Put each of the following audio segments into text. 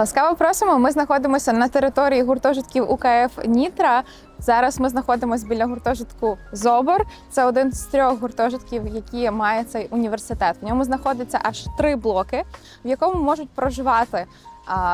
Ласкаво просимо. Ми знаходимося на території гуртожитків УКФ Нітра. Зараз ми знаходимося біля гуртожитку Зобор. Це один з трьох гуртожитків, які має цей університет. В ньому знаходиться аж три блоки, в якому можуть проживати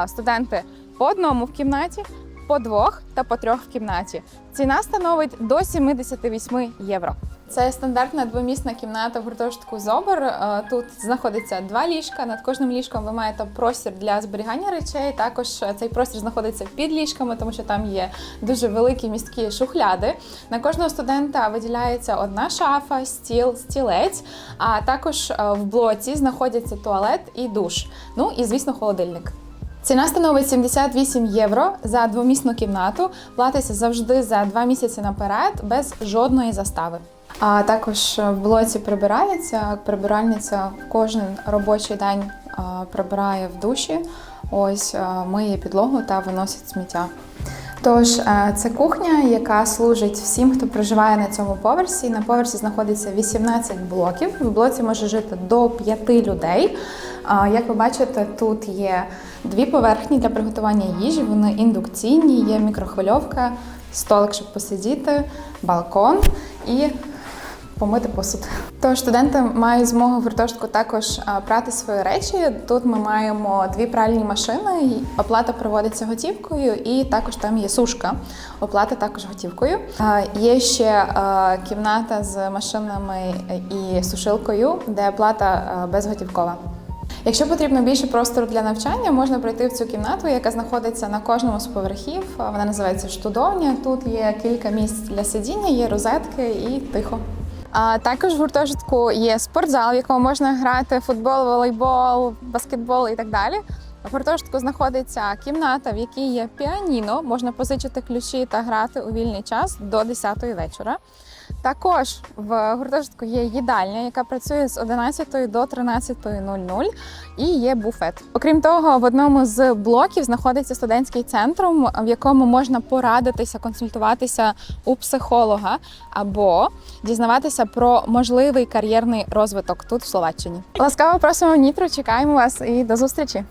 студенти по одному в кімнаті, по двох та по трьох в кімнаті. Ціна становить до 78 євро. Це стандартна двомісна кімната в гуртожитку Зобор. Е, Тут знаходиться два ліжка. Над кожним ліжком ви маєте простір для зберігання речей. Також е, цей простір знаходиться під ліжками, тому що там є дуже великі місткі шухляди. На кожного студента виділяється одна шафа, стіл, стілець. А також е, в блоці знаходяться туалет і душ. Ну і звісно, холодильник. Ціна становить 78 євро за двомісну кімнату. Платиться завжди за два місяці наперед, без жодної застави. А також в блоці прибирається. Прибиральниця кожен робочий день прибирає в душі. Ось миє підлогу та виносить сміття. Тож е, це кухня, яка служить всім, хто проживає на цьому поверсі. На поверсі знаходиться 18 блоків. В блоці може жити до 5 людей. Як ви бачите, тут є дві поверхні для приготування їжі. Вони індукційні, є мікрохвильовка, столик, щоб посидіти, балкон і помити посуд. Тож студенти мають змогу в гуртожитку також прати свої речі. Тут ми маємо дві пральні машини. Оплата проводиться готівкою, і також там є сушка. Оплата також готівкою. Є ще кімната з машинами і сушилкою, де оплата безготівкова. Якщо потрібно більше простору для навчання, можна пройти в цю кімнату, яка знаходиться на кожному з поверхів. Вона називається штудовня. Тут є кілька місць для сидіння, є розетки і тихо. А також в гуртожитку є спортзал, в якому можна грати футбол, волейбол, баскетбол і так далі. В гуртожитку знаходиться кімната, в якій є піаніно, можна позичити ключі та грати у вільний час до 10 вечора. Також в гуртожитку є їдальня, яка працює з 11 до 13.00 і є буфет. Окрім того, в одному з блоків знаходиться студентський центр, в якому можна порадитися, консультуватися у психолога або дізнаватися про можливий кар'єрний розвиток тут в Словаччині. Ласкаво просимо в Нітру, чекаємо вас і до зустрічі!